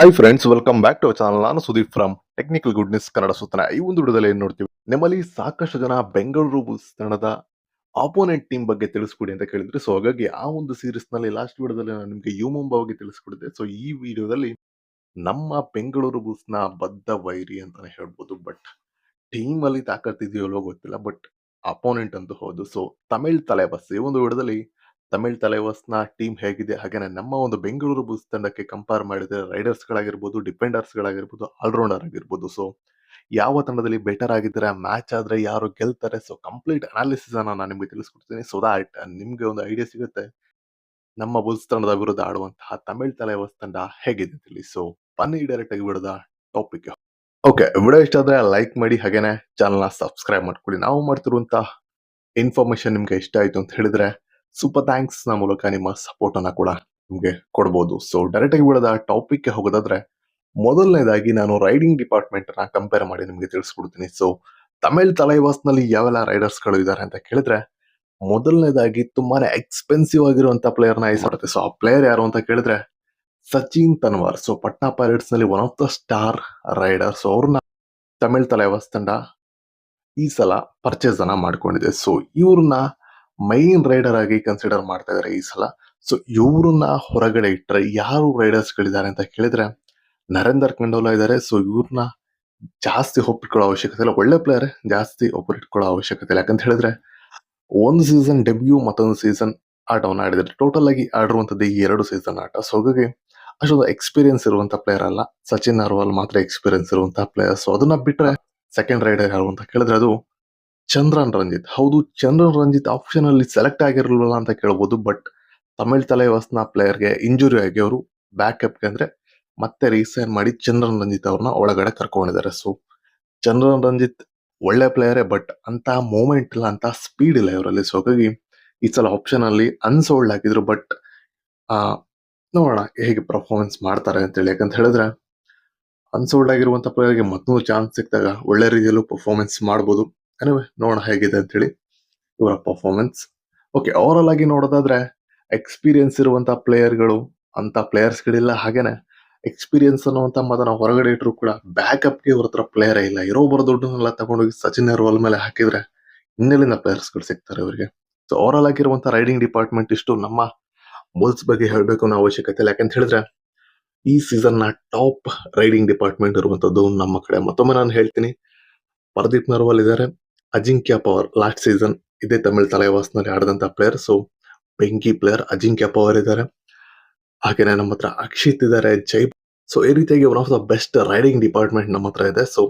Hi friends welcome back to channel ನಾನು Sudeep from technical goodness Kannada ಸೂತ್ರ ಈ ಒಂದು ವಿಡಿಯೋದಲ್ಲಿ ಏನು ನೋಡ್ತೀವಿ? ನಿಮ್ಮಲ್ಲಿ ಸಾಕಷ್ಟು ಜನ ಬೆಂಗಳೂರು ಬುಲ್ಸ್ ತಂಡದ ಆಪೋನೆಂಟ್ ಟೀಮ್ ಬಗ್ಗೆ ತಿಳಿಸ್ಕೊಡಿ ಅಂತ ಕೇಳಿದ್ರೆ. ಸೊ ಹಾಗಾಗಿ ಆ ಒಂದು ಸೀರೀಸ್ನಲ್ಲಿ ಲಾಸ್ಟ್ ವಿಡಿಯೋದಲ್ಲಿ ನಾನು ನಿಮಗೆ ಯು ಮುಂಬಾ ಬಗ್ಗೆ ತಿಳಿಸ್ಕೊಡಿದೆ. ಸೊ ಈ ವಿಡಿಯೋದಲ್ಲಿ ನಮ್ಮ ಬೆಂಗಳೂರು ಬುಲ್ಸ್ನ ಬದ್ಧ ವೈರಿ ಅಂತಾನೆ ಹೇಳ್ಬೋದು. ಬಟ್ ಟೀಮ್ ಅಲ್ಲಿ ತಾಕತ್ತಿದೆಯೋ ಗೊತ್ತಿಲ್ಲ. ಬಟ್ ಅಪೋನೆಂಟ್ ಅಂತೂ ಹೌದು. ಸೊ ತಮಿಳ್ ತಲೆಬಸ್ ಈ ಒಂದು ವಿಡಿಯೋದಲ್ಲಿ ತಮಿಳ್ ತಲೆಬಸ್ನ ಟೀಮ್ ಹೇಗಿದೆ, ಹಾಗೇನೆ ನಮ್ಮ ಒಂದು ಬೆಂಗಳೂರು ಬುಲ್ಸ್ ತಂಡಕ್ಕೆ ಕಂಪೇರ್ ಮಾಡಿದ್ರೆ ರೈಡರ್ಸ್ ಗಳಾಗಿರ್ಬೋದು ಡಿಫೆಂಡರ್ಸ್ ಗಳಾಗಿರ್ಬೋದು ಆಲ್ರೌಂಡರ್ ಆಗಿರ್ಬೋದು. ಸೊ ಯಾವ ತಂಡದಲ್ಲಿ ಬೆಟರ್ ಆಗಿದ್ರೆ ಮ್ಯಾಚ್ ಆದ್ರೆ ಯಾರು ಗೆಲ್ತಾರೆ? ಸೊ ಕಂಪ್ಲೀಟ್ ಅನಾಲಿಸಿಸ್ ಅನ್ನ ನಾನು ನಿಮಗೆ ತಿಳಿಸ್ಕೊಡ್ತೀನಿ. ಸೊ ದಾಟ್ ನಿಮ್ಗೆ ಒಂದು ಐಡಿಯಾ ಸಿಗುತ್ತೆ. ನಮ್ಮ ಬುಲ್ಸ್ ತಂಡದ ವಿರುದ್ಧ ಆಡುವಂತಹ ತಮಿಳ್ ತಲೆವಸ್ ತಂಡ ಹೇಗಿದೆ ತಿಳಿ ಸೊ ಬನ್ನಿ ಡೈರೆಕ್ಟ್ ಆಗಿ ಬಿಡದ ಟಾಪಿಕ್ ಓಕೆ ವಿಡಿಯೋ ಇಷ್ಟ ಆದರೆ ಲೈಕ್ ಮಾಡಿ, ಹಾಗೇನೆ ಚಾನಲ್ನ ಸಬ್ಸ್ಕ್ರೈಬ್ ಮಾಡ್ಕೊಳ್ಳಿ. ನಾವು ಮಾಡ್ತಿರುವಂತಹ ಇನ್ಫಾರ್ಮೇಶನ್ ನಿಮ್ಗೆ ಇಷ್ಟ ಆಯ್ತು ಅಂತ ಹೇಳಿದ್ರೆ ಸೂಪರ್ ಥ್ಯಾಂಕ್ಸ್ನ ಮೂಲಕ ನಿಮ್ಮ ಸಪೋರ್ಟ್ ಅನ್ನ ಕೂಡ ನಿಮ್ಗೆ ಕೊಡ್ಬೋದು. ಸೊ ಡೈರೆಕ್ಟ್ ಆಗಿ ಬಿಡೋದ ಟಾಪಿಕ್ಗೆ ಹೋಗೋದಾದ್ರೆ, ಮೊದಲನೇದಾಗಿ ನಾನು ರೈಡಿಂಗ್ ಡಿಪಾರ್ಟ್ಮೆಂಟ್ನ ಕಂಪೇರ್ ಮಾಡಿ ನಿಮಗೆ ತಿಳಿಸ್ಕೊಡ್ತೀನಿ. ಸೊ ತಮಿಳ್ ತಲೈವಾಸ್ನಲ್ಲಿ ಯಾವೆಲ್ಲ ರೈಡರ್ಸ್ಗಳು ಇದಾರೆ ಅಂತ ಕೇಳಿದ್ರೆ, ಮೊದಲನೇದಾಗಿ ತುಂಬಾನೇ ಎಕ್ಸ್ಪೆನ್ಸಿವ್ ಆಗಿರುವಂತ ಪ್ಲೇಯರ್ನ ಇಷ್ಟಪಡುತ್ತೆ ಸೊ ಆ ಪ್ಲೇಯರ್ ಯಾರು ಅಂತ ಕೇಳಿದ್ರೆ, Sachin Tanwar. So Patna ಪೈರೇಟ್ಸ್ನಲ್ಲಿ one of the star raider so ಅವ್ರನ್ನ ತಮಿಳ್ ತಲೈವಾಸ್ ತಂಡ ಈ ಸಲ ಪರ್ಚೇಸ್ ಅನ್ನ ಮಾಡ್ಕೊಂಡಿದೆ. ಸೊ ಇವ್ರನ್ನ ಮೈನ್ ರೈಡರ್ ಆಗಿ ಕನ್ಸಿಡರ್ ಮಾಡ್ತಾ ಇದಾರೆ ಈ ಸಲ. ಸೊ ಇವ್ರನ್ನ ಹೊರಗಡೆ ಇಟ್ಟರೆ ಯಾರು ರೈಡರ್ಸ್ ಗಳಿದ್ದಾರೆ ಅಂತ ಕೇಳಿದ್ರೆ ನರೇಂದರ್ ಕಂಡೋಲಾ ಇದ್ದಾರೆ ಸೊ ಇವ್ರನ್ನ ಜಾಸ್ತಿ ಒಪ್ಪಿಟ್ಕೊಳ್ಳೋ ಅವಶ್ಯಕತೆ ಇಲ್ಲ. ಒಳ್ಳೆ ಪ್ಲೇಯರ್ ಜಾಸ್ತಿ ಒಪ್ಪಿಟ್ಕೊಳ್ಳೋ ಅವಶ್ಯಕತೆ ಇಲ್ಲ. ಯಾಕಂತ ಹೇಳಿದ್ರೆ ಒಂದು ಸೀಸನ್ ಡೆಬ್ಯೂ ಮತ್ತೊಂದು ಸೀಸನ್ ಆಟವನ್ನು ಆಡಿದ್ರೆ ಟೋಟಲ್ ಆಗಿ ಆಡಿರುವಂತದ್ದು ಈ ಎರಡು ಸೀಸನ್ ಆಟ. ಸೊ ಹಾಗಾಗಿ ಅಷ್ಟೊಂದು ಎಕ್ಸ್ಪೀರಿಯನ್ಸ್ ಇರುವಂತ ಪ್ಲೇಯರ್ ಅಲ್ಲ. ಸಚಿನ್ ಅರ್ವಾಲ್ ಮಾತ್ರ ಎಕ್ಸ್ಪೀರಿಯನ್ಸ್ ಇರುವಂತ ಪ್ಲೇಯರ್ ಸೊ ಅದನ್ನ ಬಿಟ್ರೆ ಸೆಕೆಂಡ್ ರೈಡರ್ ಯಾರು ಅಂತ ಕೇಳಿದ್ರೆ ಅದು ಚಂದ್ರನ್ ರಂಜಿತ್. ಹೌದು, ಚಂದ್ರನ್ ರಂಜಿತ್ ಆಪ್ಷನ್ ಅಲ್ಲಿ ಸೆಲೆಕ್ಟ್ ಆಗಿರಲಿಲ್ಲ ಅಂತ ಕೇಳ್ಬೋದು ಬಟ್ ತಮಿಳ್ ತಲೆವಾಸ್ನ ಪ್ಲೇಯರ್ಗೆ ಇಂಜುರಿ ಆಗಿ ಅವರು ಬ್ಯಾಕಪ್ಗೆ ಅಂದ್ರೆ ಮತ್ತೆ ರೀಸೈನ್ ಮಾಡಿ ಚಂದ್ರನ್ ರಂಜಿತ್ ಅವ್ರನ್ನ ಒಳಗಡೆ ಕರ್ಕೊಂಡಿದ್ದಾರೆ. ಸೊ ಚಂದ್ರನ್ ರಂಜಿತ್ ಒಳ್ಳೆ ಪ್ಲೇಯರೇ ಬಟ್ ಅಂತ ಮೂಮೆಂಟ್ ಇಲ್ಲ, ಅಂತ ಸ್ಪೀಡ್ ಇಲ್ಲ ಇವರಲ್ಲಿ. ಸೊ ಹಾಗಾಗಿ ಈ ಸಲ ಆಪ್ಷನ್ ಅಲ್ಲಿ ಅನ್ಸೋಲ್ಡ್ ಆಗಿದ್ರು ಬಟ್ ನೋಡೋಣ ಹೇಗೆ ಪರ್ಫಾರ್ಮೆನ್ಸ್ ಮಾಡ್ತಾರೆ ಅಂತೇಳಿ ಯಾಕಂತ ಹೇಳಿದ್ರೆ ಅನ್ಸೋಲ್ಡ್ ಆಗಿರುವಂತ ಪ್ಲೇಯರ್ಗೆ ಮತ್ತೊಂದು ಚಾನ್ಸ್ ಸಿಕ್ಕಿದಾಗ ಒಳ್ಳೆ ರೀತಿಯಲ್ಲೂ ಪರ್ಫಾರ್ಮೆನ್ಸ್ ಮಾಡ್ಬೋದು. ಅನಿವೆ ನೋಡೋಣ ಹೇಗಿದೆ ಅಂತೇಳಿ ಇವರ ಪರ್ಫಾರ್ಮೆನ್ಸ್ ಓಕೆ ಓವರ್ ಆಗಿ ನೋಡೋದಾದ್ರೆ ಎಕ್ಸ್ಪೀರಿಯನ್ಸ್ ಇರುವಂತ ಪ್ಲೇಯರ್ಗಳು ಅಂತ ಪ್ಲೇಯರ್ಸ್ಗಳಿಲ್ಲ ಹಾಗೇನೆ ಎಕ್ಸ್ಪೀರಿಯನ್ಸ್ ಅನ್ನುವಂತ ಮಾತನ್ನ ಹೊರಗಡೆ ಇಟ್ಟರು ಕೂಡ ಬ್ಯಾಕಪ್ಗೆ ಇವ್ರ ಹತ್ರ ಪ್ಲೇಯರ್ ಇಲ್ಲ. ಇರೋ ಬರೋ ದುಡ್ಡನ್ನೆಲ್ಲ ತಗೊಂಡೋಗಿ ಸಚಿನ್ ಅರ್ವಾಲ್ ಮೇಲೆ ಹಾಕಿದ್ರೆ ಇನ್ನೆಲ್ಲಿಂದ ಪ್ಲೇಯರ್ಸ್ಗಳು ಸಿಗ್ತಾರೆ ಇವರಿಗೆ ಸೊ ಓವರ್ ಆಲ್ ಆಗಿರುವಂತಹ ರೈಡಿಂಗ್ ಡಿಪಾರ್ಟ್ಮೆಂಟ್ ಇಷ್ಟು ನಮ್ಮ ಬುಲ್ಸ್ ಬಗ್ಗೆ ಹೇಳಬೇಕು ಅನ್ನೋ ಅವಶ್ಯಕತೆ ಇಲ್ಲ. ಯಾಕಂತ ಹೇಳಿದ್ರೆ, ಈ ಸೀಸನ್ನ ಟಾಪ್ ರೈಡಿಂಗ್ ಡಿಪಾರ್ಟ್ಮೆಂಟ್ ಇರುವಂಥದ್ದು ನಮ್ಮ ಕಡೆ. ಮತ್ತೊಮ್ಮೆ ನಾನು ಹೇಳ್ತೀನಿ, ಪರದೀಪ್ ನರ್ವಾಲ್ ಇದ್ದಾರೆ. ಅಜಿಂಕ್ಯ ಪವರ್. ಲಾಸ್ಟ್ ಸೀಸನ್ ಇದೇ ತಮಿಳ್ ತಲೆವಾಸ್ನಲ್ಲಿ ನಲ್ಲಿ ಆಡಿದಂತ ಪ್ಲೇಯರ್ ಸೊ ಬೆಂಕಿ ಪ್ಲೇಯರ್ ಅಜಿಂಕ್ಯ ಪವರ್ ಇದ್ದಾರೆ. ಹಾಗೇನೆ ನಮ್ಮ ಹತ್ರ ಅಕ್ಷಿತ್ ಇದ್ದಾರೆ, ಜೈ ಸೊ ಈ ರೀತಿಯಾಗಿ one of the best raiding department ನಮ್ಮ ಹತ್ರ ಇದೆ. So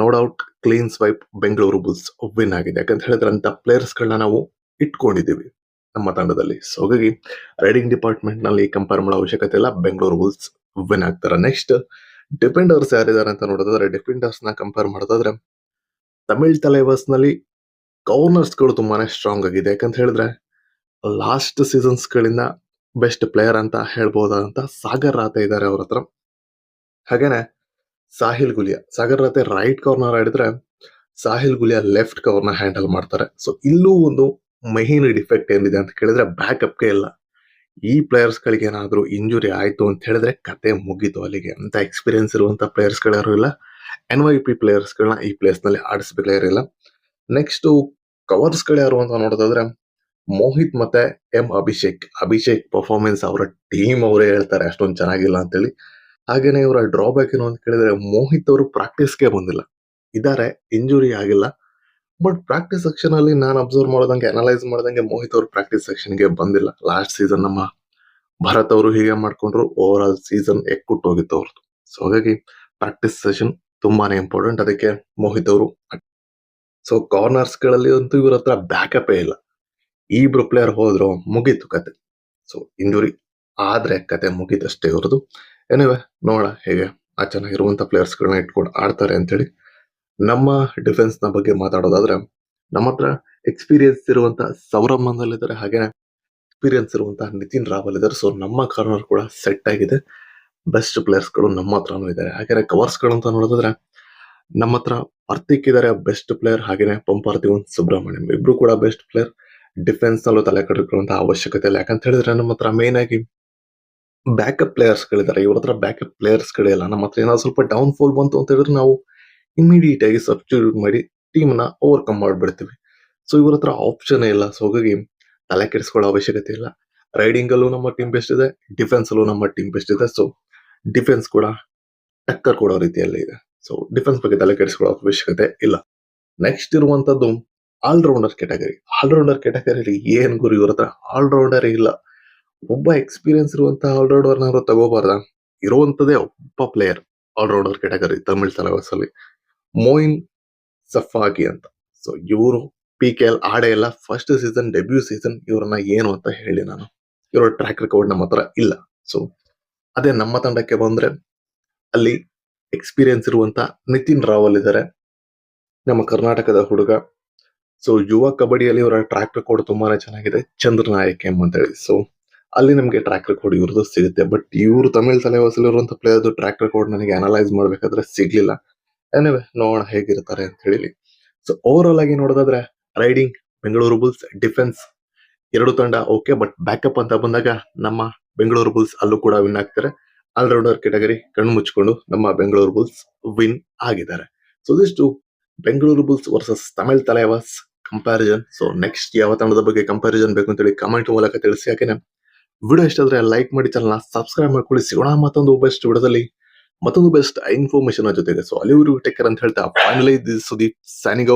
no doubt clean swipe Bengaluru Bulls win ಆಗಿದೆ. ಯಾಕಂತ ಹೇಳಿದ್ರೆ ಅಂತ ಪ್ಲೇಯರ್ಸ್ ಗಳನ್ನ ನಾವು ಇಟ್ಕೊಂಡಿದ್ದೀವಿ ನಮ್ಮ ತಂಡದಲ್ಲಿ. ಸೊ ಹಾಗಾಗಿ ರೈಡಿಂಗ್ ಡಿಪಾರ್ಟ್ಮೆಂಟ್ನಲ್ಲಿ ಕಂಪೇರ್ ಮಾಡೋ ಅವಶ್ಯಕತೆ ಇಲ್ಲ. ಬೆಂಗಳೂರು ಬುಲ್ಸ್ ವಿನ್ ಆಗ್ತಾರೆ. ನೆಕ್ಸ್ಟ್ ಡಿಫೆಂಡರ್ಸ್ ಯಾರಿದ್ದಾರೆ ಅಂತ ನೋಡೋದಾದ್ರೆ ಡಿಫೆಂಡರ್ಸ್ನ ಕಂಪೇರ್ ಮಾಡೋದಾದ್ರೆ ತಮಿಳ್ ತಲೆವಾಸ್ನಲ್ಲಿ ಕೌರ್ನರ್ಸ್ಗಳು ತುಂಬಾನೇ ಸ್ಟ್ರಾಂಗ್ ಆಗಿದೆ. ಯಾಕಂತ ಹೇಳಿದ್ರೆ ಲಾಸ್ಟ್ ಸೀಸನ್ಸ್ ಗಳಿಂದ ಬೆಸ್ಟ್ ಪ್ಲೇಯರ್ ಅಂತ ಹೇಳ್ಬೋದಾದಂತ ಸಾಗರ್ ರಾತೆ ಇದ್ದಾರೆ ಅವ್ರ ಹತ್ರ. ಹಾಗೇನೆ, ಸಾಹಿಲ್ ಗುಲಿಯಾ. ಸಾಗರ್ ರಾತೆ ರೈಟ್ ಕಾರ್ನರ್ ಆಡಿದ್ರೆ, ಸಾಹಿಲ್ ಗುಲಿಯಾ ಲೆಫ್ಟ್ ಕವರ್ನ ಹ್ಯಾಂಡಲ್ ಮಾಡ್ತಾರೆ. ಸೊ ಇಲ್ಲೂ ಒಂದು ಮೈನ್ ಡಿಫೆಕ್ಟ್ ಏನಿದೆ ಅಂತ ಕೇಳಿದ್ರೆ ಬ್ಯಾಕಪ್ಗೆ ಇಲ್ಲ. ಈ ಪ್ಲೇಯರ್ಸ್ ಗಳಿಗೆ ಏನಾದ್ರೂ ಇಂಜುರಿ ಆಯ್ತು ಅಂತ ಹೇಳಿದ್ರೆ ಕತೆ ಮುಗೀತು ಅಲ್ಲಿಗೆ. ಅಂತ ಎಕ್ಸ್ಪೀರಿಯನ್ಸ್ ಇರುವಂತ ಪ್ಲೇಯರ್ಸ್ಗಳು ಇಲ್ಲ. ಎನ್ ವೈ ಪಿ ಪ್ಲೇಯರ್ಸ್ ಗಳನ್ನ ಈ ಪ್ಲೇಸ್ನಲ್ಲಿ ಆಡಿಸ್ಬೇಕು ಇಲ್ಲ ನೆಕ್ಸ್ಟ್ ಕವರ್ಸ್ಗಳು ಯಾರು ಅಂತ ನೋಡೋದಾದ್ರೆ, ಮೋಹಿತ್ ಮತ್ತೆ ಎಂ ಅಭಿಷೇಕ್. ಅಭಿಷೇಕ್ ಪರ್ಫಾರ್ಮೆನ್ಸ್ ಅವರ ಟೀಮ್ ಅವರೇ ಹೇಳ್ತಾರೆ, ಅಷ್ಟೊಂದು ಚೆನ್ನಾಗಿಲ್ಲ ಅಂತೇಳಿ. ಹಾಗೇನೆ ಇವರ ಡ್ರಾಬ್ಯಾಕ್ ಏನು ಅಂತ ಕೇಳಿದ್ರೆ, ಮೋಹಿತ್ ಅವರು ಪ್ರಾಕ್ಟೀಸ್ಗೆ ಬಂದಿಲ್ಲ. ಇದಾರೆ ಇಂಜುರಿ ಆಗಿಲ್ಲ. ಬಟ್ ಪ್ರಾಕ್ಟೀಸ್ ಸೆಕ್ಷನ್ ಅಲ್ಲಿ ನಾನು ಅಬ್ಸರ್ವ್ ಮಾಡೋದಂಗೆ ಅನಲೈಸ್ ಮಾಡ್ದಂಗೆ ಮೋಹಿತ್ ಅವರು ಪ್ರಾಕ್ಟೀಸ್ ಸೆಕ್ಷನ್ಗೆ ಬಂದಿಲ್ಲ. ಲಾಸ್ಟ್ ಸೀಸನ್ ನಮ್ಮ ಭರತ್ ಅವರು ಹೀಗೆ ಮಾಡ್ಕೊಂಡ್ರು ಓವರ್ ಆಲ್ ಸೀಸನ್ ಎಕ್ಕುಟ್ಟು ಹೋಗಿತ್ತು ಅವ್ರದ್ದು ಸೊ ಹಾಗಾಗಿ ಪ್ರಾಕ್ಟೀಸ್ ಸೆಷನ್ ತುಂಬಾನೇ ಇಂಪಾರ್ಟೆಂಟ್ ಅದಕ್ಕೆ ಮೋಹಿತ್ ಅವರು ಸೊ ಕಾರ್ನರ್ಸ್ಗಳಲ್ಲಿ ಅಂತೂ ಇವ್ರ ಹತ್ರ ಬ್ಯಾಕಪ್ ಇಲ್ಲ. ಇಬ್ರು ಪ್ಲೇಯರ್ ಹೋದ್ರು ಮುಗೀತು ಕತೆ. ಸೊ ಇಂಜುರಿ ಆದ್ರೆ ಕತೆ ಮುಗೀತಷ್ಟೇ ಇವ್ರದ್ದು. ಏನಿವೆ ನೋಡ ಹೇಗೆ ಆ ಚೆನ್ನಾಗಿರುವಂತ ಪ್ಲೇಯರ್ಸ್ ಗಳನ್ನ ಇಟ್ಕೊಂಡು ಆಡ್ತಾರೆ ಅಂತೇಳಿ ನಮ್ಮ ಡಿಫೆನ್ಸ್ನ ಬಗ್ಗೆ ಮಾತಾಡೋದಾದ್ರೆ, ನಮ್ಮ ಹತ್ರ ಎಕ್ಸ್ಪೀರಿಯನ್ಸ್ ಇರುವಂತ ಸೌರಭ್ ಮಂದಲ್ ಇದ್ದಾರೆ ಹಾಗೆ ಎಕ್ಸ್ಪೀರಿಯನ್ಸ್ ಇರುವಂತಹ ನಿತಿನ್ ರಾವಲ್ ಇದ್ದಾರೆ. ಸೊ ನಮ್ಮ ಕಾರ್ನರ್ ಕೂಡ ಸೆಟ್ ಆಗಿದೆ. ಬೆಸ್ಟ್ ಪ್ಲೇಯರ್ಸ್ಗಳು ನಮ್ಮ ಹತ್ರನೂ ಇದ್ದಾರೆ ಹಾಗೆ ಕವರ್ಸ್ಗಳು ಅಂತ ನೋಡೋದಾದ್ರೆ ನಮ್ಮ ಹತ್ರ ಅರ್ತಿಕ್ ಇದ್ದಾರೆ ಬೆಸ್ಟ್ ಪ್ಲೇಯರ್ ಹಾಗೇನೆ ಪಂಪಾರ್ತಿವನ್ ಸುಬ್ರಹ್ಮಣ್ಯಂ ಇಬ್ರು ಕೂಡ ಬೆಸ್ಟ್ ಪ್ಲೇಯರ್ ಡಿಫೆನ್ಸ್ ನಲ್ಲೂ ತಲೆ ಕಟ್ಟಿಕೊಳ್ಳುವಂತ ಅವಶ್ಯಕತೆ ಇಲ್ಲ ಯಾಕಂತ ಹೇಳಿದ್ರೆ ನಮ್ಮ ಹತ್ರ ಮೇನ್ ಆಗಿ ಬ್ಯಾಕಪ್ ಪ್ಲೇಯರ್ಸ್‌ಗಳಿದ್ದಾರೆ. ಇವ್ರ ಹತ್ರ ಬ್ಯಾಕಪ್ ಪ್ಲೇಯರ್ಸ್‌ಗಳೇ ಇಲ್ಲ. ನಮ್ಮ ಹತ್ರ ಏನಾದ್ರು ಸ್ವಲ್ಪ ಡೌನ್ ಫಾಲ್ ಬಂತು ಅಂತ ಹೇಳಿದ್ರೆ ನಾವು ಇಮಿಡಿಯೇಟ್ ಆಗಿ ಸಬ್ಸ್ಟಿಟ್ಯೂಟ್ ಮಾಡಿ ಟೀಮ್ನ ಓವರ್‌ಕಮ್ ಮಾಡಿಬಿಡ್ತೀವಿ ಸೊ ಇವ್ರ ಹತ್ರ ಆಪ್ಷನ್ ಇಲ್ಲ. ಸೊ ಹಾಗಾಗಿ ತಲೆ ಕೆಡಿಸ್ಕೊಳ್ಳೋ ಅವಶ್ಯಕತೆ ಇಲ್ಲ. ರೈಡಿಂಗ್ ಅಲ್ಲೂ ನಮ್ಮ ಟೀಮ್ ಬೆಸ್ಟ್ ಇದೆ. ಡಿಫೆನ್ಸ್ ಅಲ್ಲೂ ನಮ್ಮ ಟೀಮ್ ಬೆಸ್ಟ್ ಇದೆ. ಸೊ ಡಿಫೆನ್ಸ್ ಕೂಡ ಟಕ್ಕರ್ ಕೊಡೋ ರೀತಿಯಲ್ಲಿ ಇದೆ. ಸೊ ಡಿಫೆನ್ಸ್ ಬಗ್ಗೆ ತಲೆ ಕೆಡಿಸ್ಕೊಳ್ಳೋ ಅವಶ್ಯಕತೆ ಇಲ್ಲ. ನೆಕ್ಸ್ಟ್ ಇರುವಂತದ್ದು all rounder category category. All rounder ಕ್ಯಾಟಗರಿಲಿ ಏನ್ ಗುರು ಇವ್ರ ಹತ್ರ ಆಲ್ರೌಂಡರ್ ಇಲ್ಲ. ಒಬ್ಬ ಎಕ್ಸ್ಪೀರಿಯನ್ಸ್ ಇರುವಂತಹ ಅವರು ತಗೋಬಾರ್ದ ಇರುವಂತದ್ದೇ ಒಬ್ಬ player all rounder category Tamil ತಲವಾಸಲ್ಲಿ Moin Safagi ಅಂತ. ಸೊ ಇವರು ಪಿ ಕೆ ಎಲ್ ಆಡೇ ಇಲ್ಲ. ಫಸ್ಟ್ ಸೀಸನ್ ಡೆಬ್ಯೂ ಸೀಸನ್ ಇವರನ್ನ ಏನು ಅಂತ ಹೇಳಿ ನಾನು. ಇವರ ಟ್ರ್ಯಾಕ್ ರೆಕಾರ್ಡ್ ನಮ್ಮ ಹತ್ರ ಇಲ್ಲ. ಸೊ ಅದೇ ನಮ್ಮ ತಂಡಕ್ಕೆ ಬಂದ್ರೆ ಅಲ್ಲಿ ಎಕ್ಸ್ಪೀರಿಯನ್ಸ್ ಇರುವಂತ ನಿತಿನ್ ರಾವಲ್ ಇದ್ದಾರೆ. ನಮ್ಮ ಕರ್ನಾಟಕದ ಹುಡುಗ. ಸೊ ಯುವ ಕಬಡ್ಡಿಯಲ್ಲಿ ಇವರ ಟ್ರ್ಯಾಕ್ ರೆಕಾರ್ಡ್ ತುಂಬಾನೇ ಚೆನ್ನಾಗಿದೆ. ಚಂದ್ರ ನಾಯಕ್ ಎಂ ಅಂತ ಹೇಳಿ. ಸೊ ಅಲ್ಲಿ ನಮಗೆ ಟ್ರ್ಯಾಕ್ ರೆಕಾರ್ಡ್ ಇವ್ರದ್ದು ಸಿಗುತ್ತೆ. ಬಟ್ ಇವ್ರು ತಮಿಳ್ ತಲೆವಾಸಲ್ಲಿರುವಂತ ಪ್ಲೇಯರ್‌ದು ಟ್ರ್ಯಾಕ್ ರೆಕಾರ್ಡ್ ನನಗೆ ಅನಲೈಸ್ ಮಾಡ್ಬೇಕಾದ್ರೆ ಸಿಗ್ಲಿಲ್ಲ. ಏನೇ ನೋಡೋಣ ಹೇಗಿರ್ತಾರೆ ಅಂತ ಹೇಳಿ. ಸೊ ಓವರಾಲ್ ಆಗಿ ನೋಡೋದಾದ್ರೆ ರೈಡಿಂಗ್, ಬೆಂಗಳೂರು ಬುಲ್ಸ್, ಡಿಫೆನ್ಸ್ ಎರಡು ತಂಡ ಓಕೆ. ಬಟ್ ಬ್ಯಾಕಪ್ ಅಂತ ಬಂದಾಗ ನಮ್ಮ ಬೆಂಗಳೂರು ಬುಲ್ಸ್ ಅಲ್ಲೂ ಕೂಡ ವಿನ್ ಆಗ್ತಾರೆ. ಆಲ್ರೌಂಡರ್ ಕೆಟಗರಿ ಕಣ್ಣು ಮುಚ್ಚಿಕೊಂಡು ನಮ್ಮ ಬೆಂಗಳೂರು ಬುಲ್ಸ್ ವಿನ್ ಆಗಿದ್ದಾರೆ. ಸೊ ಇದಿಷ್ಟು Bengaluru Bulls versus Tamil Thalaivas comparison. So next ಯಾವ ತಂಡದ ಬಗ್ಗೆ ಕಂಪ್ಯಾರಿಸನ್ ಬೇಕು ಅಂತ ಹೇಳಿ ಕಮೆಂಟ್ ಮೂಲಕ ತಿಳಿಸಿ. ಯಾಕೆನೆ ವಿಡಿಯೋ ಇಷ್ಟ ಆದ್ರೆ ಲೈಕ್ ಮಾಡಿ ಚಾನಲ್‌ನ ಸಬ್ಸ್ಕ್ರೈಬ್ ಮಾಡ್ಕೊಳ್ಳಿ. ಸಿಗೋಣ ಮತ್ತೊಂದು ಬೆಸ್ಟ್ ವಿಡಿಯೋದಲ್ಲಿ ಮತ್ತೊಂದು ಬೆಸ್ಟ್ ಇನ್ಫಾರ್ಮೇಷನ್ ಜೊತೆಗೆ. ಸೊ ಅಲ್ಲಿವರೆಗೂ ಟೇಕರ್ ಅಂತ ಹೇಳ್ತಾ ಫೈನಲಿ ದಿಸ್ ಸುದೀಪ್ ಸೈನಿಂಗ್.